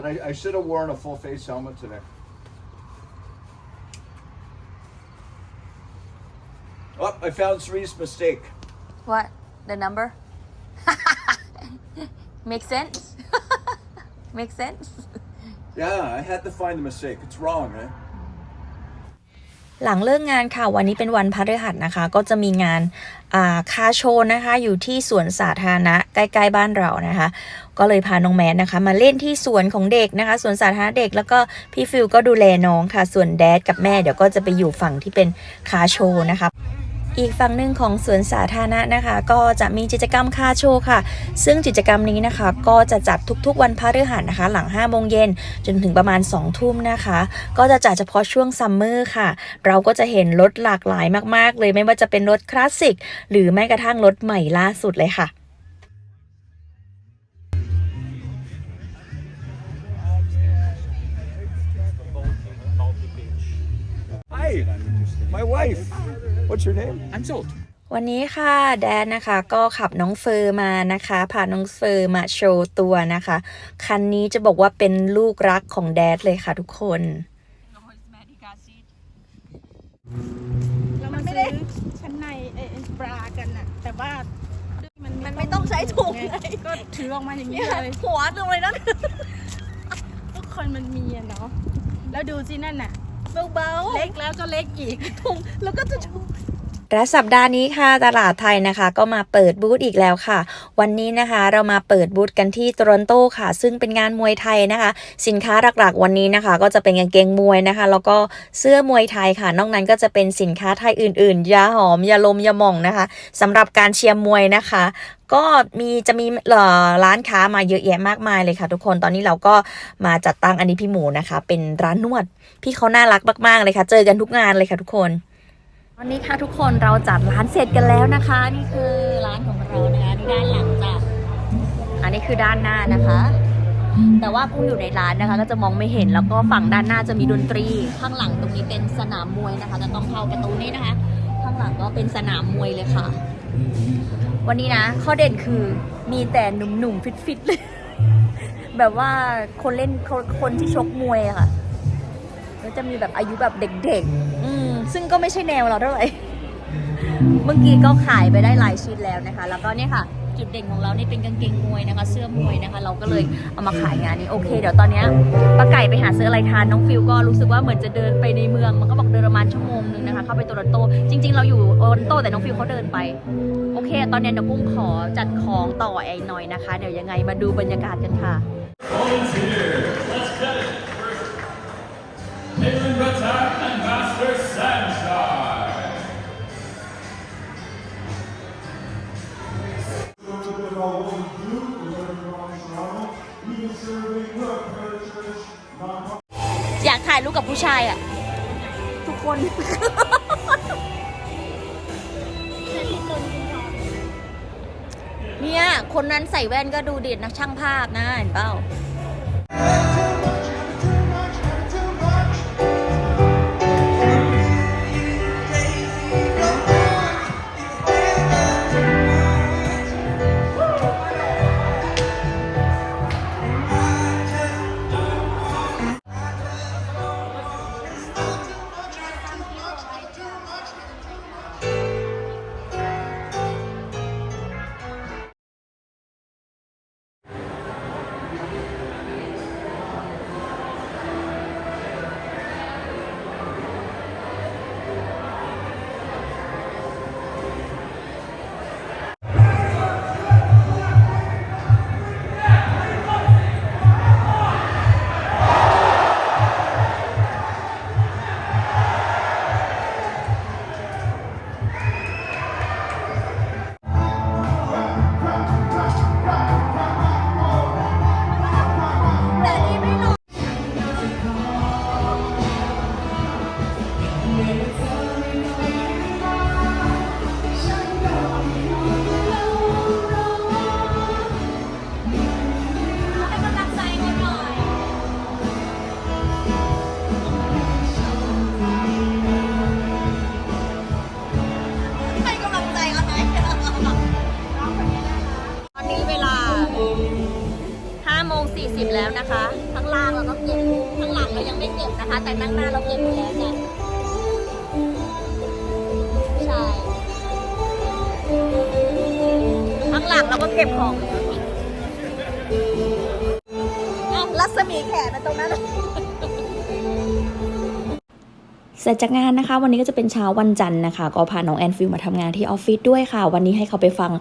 But I, I should have worn a full face helmet today. Oh, I found Sree's mistake. What the number Makes sense Makes sense Yeah, I had to find the mistake. It's wrong, eh? หลังเลิกงานค่ะ วันนี้เป็นวันพฤหัสนะคะ ก็จะมีงานาคาโชนะคะ อยู่ที่สวนสาธารณะใกล้ๆบ้านเรานะคะ ก็เลยพาน้องแมทนะคะ มาเล่นที่สวนของเด็กนะคะสวนสาธารณะเด็กแล้วก็พี่ฟิลก็ดูแลน้องค่ะ ส่วนแดดกับแม่เดี๋ยวก็จะไปอยู่ฝั่งที่เป็นคาโชนะคะ อีกฝั่งหนึ่งของสวนสาธารณะนะคะ ก็จะมีกิจกรรมคาโชว์ค่ะ ซึ่งกิจกรรมนี้นะคะ ก็จะจัดทุกๆวันพฤหัสนะคะ หลัง5โมงเย็นจนถึงประมาณ 2 ทุ่มนะคะ ก็จะจัดเฉพาะช่วงซัมเมอร์ค่ะ เราก็จะเห็นรถหลากหลายมากๆ เลยไม่ว่าจะเป็นรถคลาสสิก หรือแม้กระทั่งรถใหม่ล่าสุดเลยค่ะ Hi, my wife. What's your name? I'm sold. วันนี้ค่ะแดนนะคะก็ขับน้องเฟอร์มานะคะพาน้องเฟอร์มาโชว์ตัวนะคะ คันนี้จะบอกว่าเป็นลูกรักของแดดเลยค่ะทุกคนเรามาไม่ได้ชั้นในเออปลากันน่ะแต่ว่ามันมันไม่ต้องใช้ถุงไงก็ถือออกมาอย่างนี้เลยหัวตรงเลยนะทุกคนมันมีอะเนาะแล้วดูสินั่นน่ะ เบาๆเล็กแล้วก็เล็กอีกถุงแล้วก็จะถุง และสัปดาห์นี้ค่ะตลาดไทยนะคะ ก็มาเปิดบูธอีกแล้วค่ะ วันนี้นะคะเรามาเปิดบูธกันที่โตรอนโตค่ะ ซึ่งเป็นงานมวยไทยนะคะ สินค้าหลักๆ วันนี้นะคะ ก็จะเป็นกางเกงมวยนะคะ แล้วก็เสื้อมวยไทยค่ะ นอกนั้นก็จะเป็นสินค้าไทยอื่นๆยาหอมยาลมยาหม่องนะคะสำหรับการเชียร์มวยนะคะก็มีจะมีเอ่อร้านค้ามาเยอะแยะมากมายเลยค่ะ ทุกคนตอนนี้เราก็มาจัดตั้งอันนี้พี่หมูนะคะ เป็นร้านนวด พี่เขาน่ารักมากๆเลยค่ะ เจอกันทุกงานเลยค่ะทุกคน วันนี้ค่ะทุกคนเราจัดร้านเสร็จกันแล้วนะคะ นี่คือร้านของเรานะคะนี่ด้านหลังจ้ะอันนี้คือด้านหน้านะคะ แต่ว่ากุ้งอยู่ในร้านนะคะ ก็จะมองไม่เห็นแล้วก็ฝั่งด้านหน้าจะมีดนตรี ข้างหลังตรงนี้เป็นสนามมวยนะคะ จะต้องเข้าประตูนี้นะคะ ข้างหลังก็เป็นสนามมวยเลยค่ะ วันนี้นะข้อเด่นคือมีแต่หนุ่มๆฟิตๆเลยแบบว่าคนเล่นคนคนที่ชกมวยอะค่ะก็จะมีแบบอายุแบบเด็กๆ ซึ่งก็ไม่ใช่แนวเราเท่าไหร่ เมื่อกี้ก็ขายไปได้หลายชิ้นแล้วนะคะ แล้วก็เนี่ยค่ะ จุดเด่นของเรานี่เป็นกางเกงมวยนะคะ เสื้อมวยนะคะ เราก็เลยเอามาขายงานนี้โอเค เดี๋ยวตอนเนี้ยป้าไก่ไปหาซื้ออะไรทานน้องฟิวก็รู้สึกว่าเหมือนจะเดินไปในเมือง มันก็บอกเดินประมาณชั่วโมงนึงนะคะ เข้าไปโตรอนโต จริง ๆ เราอยู่โตรอนโตแต่น้องฟิวเขาเดินไป โอเค ตอนเนี้ยเดี๋ยวกุ้งขอจัดของต่อไอ้หน่อยนะคะ เดี๋ยวยังไงมาดูบรรยากาศกันค่ะายอะ ทุกคน เนี่ย คนนั้นใส่แว่นก็ดูเด็ดนักช่างภาพนะ เห็นเปล่า ก็บนะคะ แต่ข้งหน้าเราเก็บไปแล้วเนี่ยใช่ข้างหลังเราก็เก็บของแล้วเอ้ารัศมีแขนมันตรงนั้น เสร็จจากงานนะคะ วันนี้ก็จะเป็นเช้าวันจันทร์นะคะ ก็พาน้องแอนฟิลมาทำงานที่ออฟฟิศด้วยค่ะ วันนี้ให้เขาไปฟัง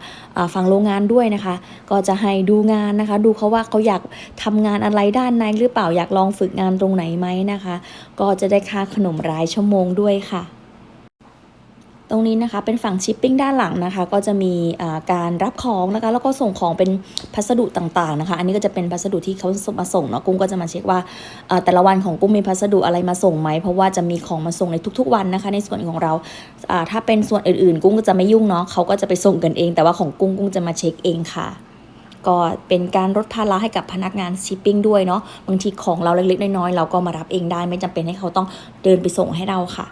ฟังโรงงานด้วยนะคะ ก็จะให้ดูงานนะคะ ดูเขาว่าเขาอยากทำงานอะไรด้านในหรือเปล่าอยากลองฝึกงานตรงไหนไหมนะคะ ก็จะได้ค่าขนมรายชั่วโมงด้วยค่ะ ตรงนี้นะคะเป็นฝั่งชิปปิ้งด้านหลังนะคะ ก็จะมีการรับของนะคะแล้วก็ส่งของเป็นพัสดุต่างๆนะคะ อันนี้ก็จะเป็นพัสดุที่เขามาส่งเนาะกุ้งก็จะมาเช็คว่าแต่ละวันของกุ้งมีพัสดุอะไรมาส่งไหมเพราะว่าจะมีของมาส่งในทุก ๆ วันนะคะ ในส่วนของเราถ้าเป็นส่วนอื่นๆ กุ้งก็จะไม่ยุ่งเนาะเขาก็จะไปส่งกันเอง แต่ว่าของกุ้งกุ้งจะมาเช็คเองค่ะก็เป็นการลดภาระให้กับพนักงานชิปปิ้งด้วยเนาะบางทีของเราเล็กๆน้อยๆเราก็มารับเองได้ ไม่จำเป็นให้เขาต้องเดินไปส่งให้เราค่ะ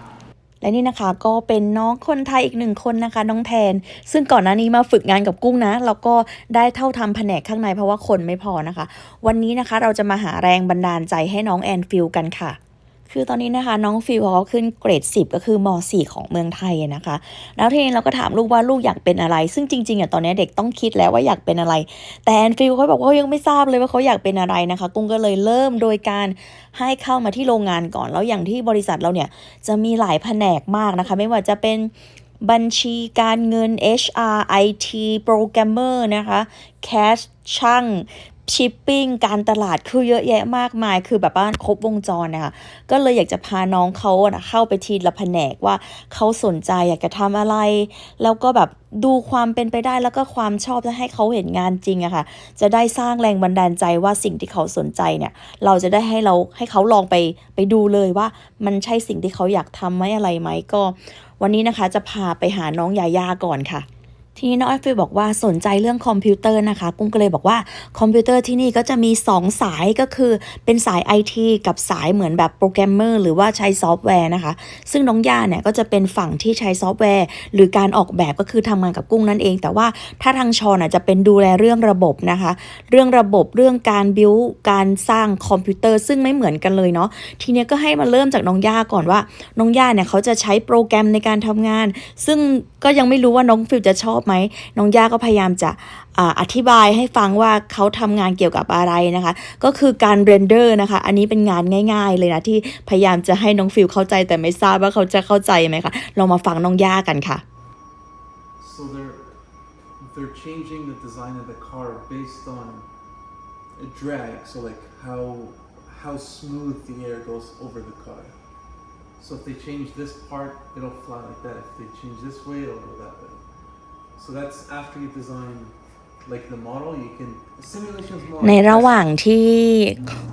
และนี่นะคะก็เป็นน้องคนไทยอีกหนึ่งคนนะคะ น้องแทน ซึ่งก่อนหน้านี้มาฝึกงานกับกุ้งนะแล้วก็ได้เท่าทำแผนกข้างในเพราะว่าคนไม่พอนะคะ วันนี้นะคะเราจะมาหาแรงบันดาลใจให้น้องแอนฟิลกันค่ะ คือตอนนี้นะคะน้องฟิลเขาขึ้นเกรด 10 ก็คือม .4 ของเมืองไทยนะคะ แล้วทีนี้เราก็ถามลูกว่าลูกอยากเป็นอะไร ซึ่งจริงๆอะตอนนี้เด็กต้องคิดแล้วว่าอยากเป็นอะไร แต่แอนฟิลเขาบอกว่าเขายังไม่ทราบเลยว่าเขาอยากเป็นอะไรนะคะกุ้งก็เลยเริ่มโดยการให้เข้ามาที่โรงงานก่อน แล้วอย่างที่บริษัทเราเนี่ยจะมีหลายแผนกมากนะคะ ไม่ว่าจะเป็นบัญชีการเงิน HR IT โปรแกรมเมอร์นะคะ Cash ช่าง ชิปปิ้งการตลาดคือเยอะแยะมากมาย คือแบบว่าครบวงจรนะคะก็เลยอยากจะพาน้องเขานะเข้าไปทีละแผนกว่าเขาสนใจอยากจะทำอะไร แล้วก็แบบดูความเป็นไปได้แล้วก็ความชอบและให้เขาเห็นงานจริงอะค่ะ จะได้สร้างแรงบันดาลใจว่าสิ่งที่เขาสนใจเนี่ย เราจะได้ให้เราให้เขาลองไปไปดูเลยว่ามันใช่สิ่งที่เขาอยากทำไหมอะไรไหมก็ วันนี้นะคะจะพาไปหาน้องยายาก่อนค่ะ ทีนี้น้องแอฟฟิลบอกว่าสนใจเรื่องคอมพิวเตอร์นะคะ กุ้งก็เลยบอกว่าคอมพิวเตอร์ที่นี่ก็จะมี 2 สายก็คือเป็นสาย IT กับสายเหมือนแบบโปรแกรมเมอร์หรือว่าใช้ซอฟต์แวร์นะคะ ซึ่งน้องย่าเนี่ยก็จะเป็นฝั่งที่ใช้ซอฟต์แวร์ หรือการออกแบบก็คือทำงานกับกุ้งนั่นเอง แต่ว่าถ้าทางชอนอะจะเป็นดูแลเรื่องระบบนะคะ เรื่องระบบเรื่องการบิวการสร้างคอมพิวเตอร์ซึ่งไม่เหมือนกันเลยเนาะทีนี้ก็ให้มาเริ่มจากน้องย่าก่อนว่าน้องย่าเนี่ยเขาจะใช้โปรแกรมในการทำงาน ซึ่งก็ยังไม่รู้ว่าน้องฟิลจะชอบไหมน้องย่าก็พยายามจะอธิบายให้ฟังว่าเขาทำงานเกี่ยวกับอะไรนะคะ ก็คือการเรนเดอร์นะคะ อันนี้เป็นงานง่าย ๆ เลยนะที่พยายามจะให้น้องฟิลเข้าใจแต่ไม่ทราบว่าเขาจะเข้าใจไหมคะเรามาฟังน้องย่ากันค่ะ So they're they're changing the design of the car based on a drag, so like how how smooth the air goes over the car. So if they change this part, it'll fly like that. If they change this way, it'll go that way. So that's after you design like the model, you can simulations more. ในระหว่างที่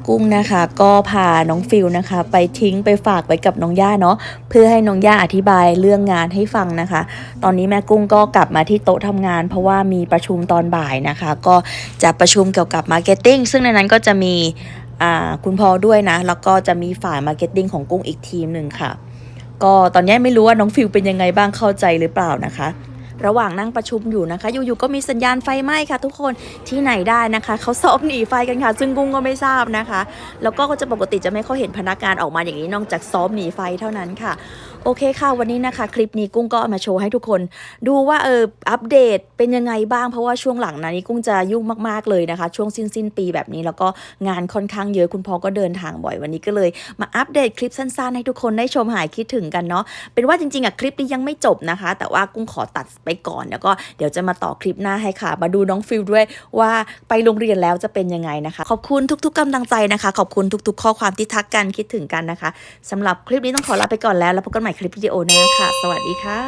กุ้งนะคะก็พาน้องฟิลนะคะ ไปทิ้งไปฝากไว้กับน้องย่าเนาะเพื่อให้น้องย่าอธิบายเรื่องงานให้ฟังนะคะ ตอนนี้แม่กุ้งก็กลับมาที่โต๊ะทำงาน เพราะว่ามีประชุมตอนบ่ายนะคะ ก็จะประชุมเกี่ยวกับมาร์เก็ตติ้งซึ่งในนั้นก็จะมีคุณพ่อด้วยนะ แล้วก็จะมีฝ่ายมาร์เก็ตติ้งของกุ้งอีกทีมหนึ่งค่ะ ก็ตอนนี้ไม่รู้ว่าน้องฟิลเป็นยังไงบ้างเข้าใจหรือเปล่านะคะ ระหว่างนั่งประชุมอยู่นะคะ อยู่ๆก็มีสัญญาณไฟไหม้ค่ะ ทุกคนที่ไหนได้นะคะเขาซ้อมหนีไฟกันค่ะ ซึ่งกุ้งก็ไม่ทราบนะคะ แล้วก็จะปกติจะไม่ค่อยเห็นพนักงานออกมาอย่างนี้นอกจากซ้อมหนีไฟเท่านั้นค่ะ โอเคค่ะ วันนี้นะคะ คลิปนี้กุ้งก็มาโชว์ให้ทุกคน ดูว่าเอออัปเดตเป็นยังไงบ้างเพราะว่าช่วงหลังนะนี้กุ้งจะยุ่งมากๆเลยนะคะ ช่วงสิ้นสิ้นปีแบบนี้แล้วก็งานค่อนข้างเยอะคุณพ่อก็เดินทางบ่อยวันนี้ก็เลย มาอัปเดตคลิปสั้นๆ ให้ทุกคนได้ชมหายคิดถึงกันเนาะเป็นว่าจริงๆอะคลิปนี้ยังไม่จบนะคะ แต่ว่ากุ้งขอตัดไปก่อนแล้วก็เดี๋ยวจะมาต่อคลิปหน้าให้ค่ะ มาดูน้องฟิลด้วยว่าไปโรงเรียนแล้วจะเป็นยังไงนะคะ ขอบคุณทุก ๆกำลังใจนะคะ ขอบคุณทุก ๆ ข้อความที่ทักกันคิดถึงกันนะคะสำหรับคลิปนี้ต้องขอลาไปก่อนแล้วแล้วพบกันใหม่คลิปวิดีโอหน้าค่ะ สวัสดีค่ะ